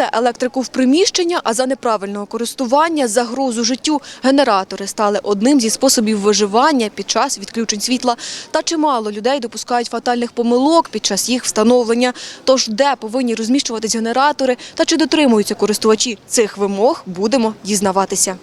це електрику в приміщення, а за неправильного користування загрозу життю. Генератори стали одним зі способів виживання під час відключень світла. Та чимало людей допускають фатальних помилок під час їх встановлення. Тож де повинні розміщуватись генератори та чи дотримуються користувачі цих вимог, будемо дізнаватися.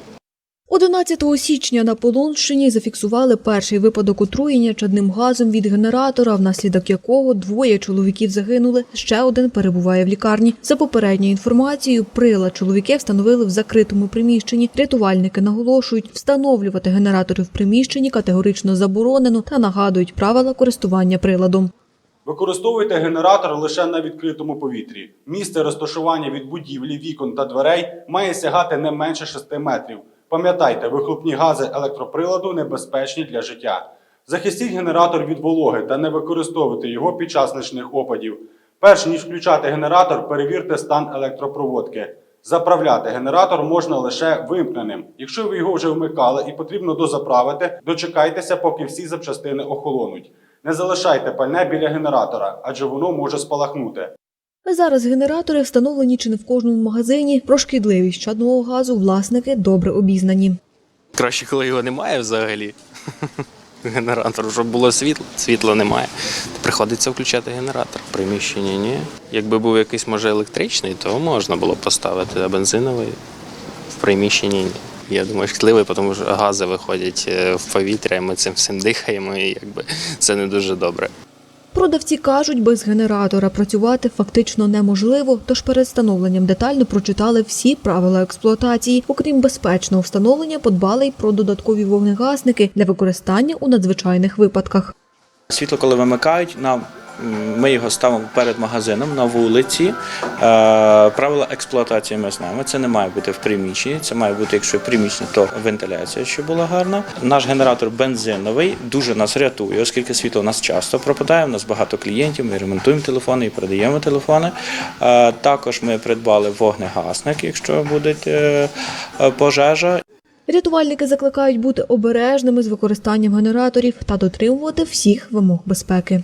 11 січня на Полонщині зафіксували перший випадок отруєння чадним газом від генератора, внаслідок якого двоє чоловіків загинули. Ще один перебуває в лікарні. За попередньою інформацією, прилад чоловіки встановили в закритому приміщенні. Рятувальники наголошують, встановлювати генератори в приміщенні категорично заборонено та нагадують правила користування приладом. Використовуйте генератор лише на відкритому повітрі. Місце розташування від будівлі, вікон та дверей має сягати не менше 6 метрів. Пам'ятайте, вихлопні гази електроприладу небезпечні для життя. Захистіть генератор від вологи та не використовуйте його під час нічних опадів. Перш ніж включати генератор, перевірте стан електропроводки. Заправляти генератор можна лише вимкненим. Якщо ви його вже вмикали і потрібно дозаправити, дочекайтеся, поки всі запчастини охолонуть. Не залишайте пальне біля генератора, адже воно може спалахнути. Зараз генератори встановлені чи не в кожному магазині. Про шкідливість чадного газу власники добре обізнані. Краще, коли його немає взагалі. Генератор, щоб було світло, світла немає. Приходиться включати генератор. В приміщенні ні. Якби був якийсь, може, електричний, то можна було поставити, а бензиновий в приміщенні ні. Я думаю, шкідливий, тому що гази виходять е, в повітря, і ми цим всім дихаємо, і якби це не дуже добре. Продавці кажуть, без генератора працювати фактично неможливо, тож перед встановленням детально прочитали всі правила експлуатації. Окрім безпечного встановлення, подбали й про додаткові вогнегасники для використання у надзвичайних випадках. Світло, коли вимикають, на, м, ми його ставимо перед магазином на вулиці. Е, правила експлуатації ми знаємо. Це не має бути в приміщенні. Це має бути, якщо приміщення, то вентиляція, щоб була гарна. Наш генератор бензиновий дуже нас рятує, оскільки світло у нас часто пропадає. У нас багато клієнтів. Ми ремонтуємо телефони і продаємо телефони. Е, також ми придбали вогнегасник, якщо буде пожежа. Рятувальники закликають бути обережними з використанням генераторів та дотримувати всіх вимог безпеки.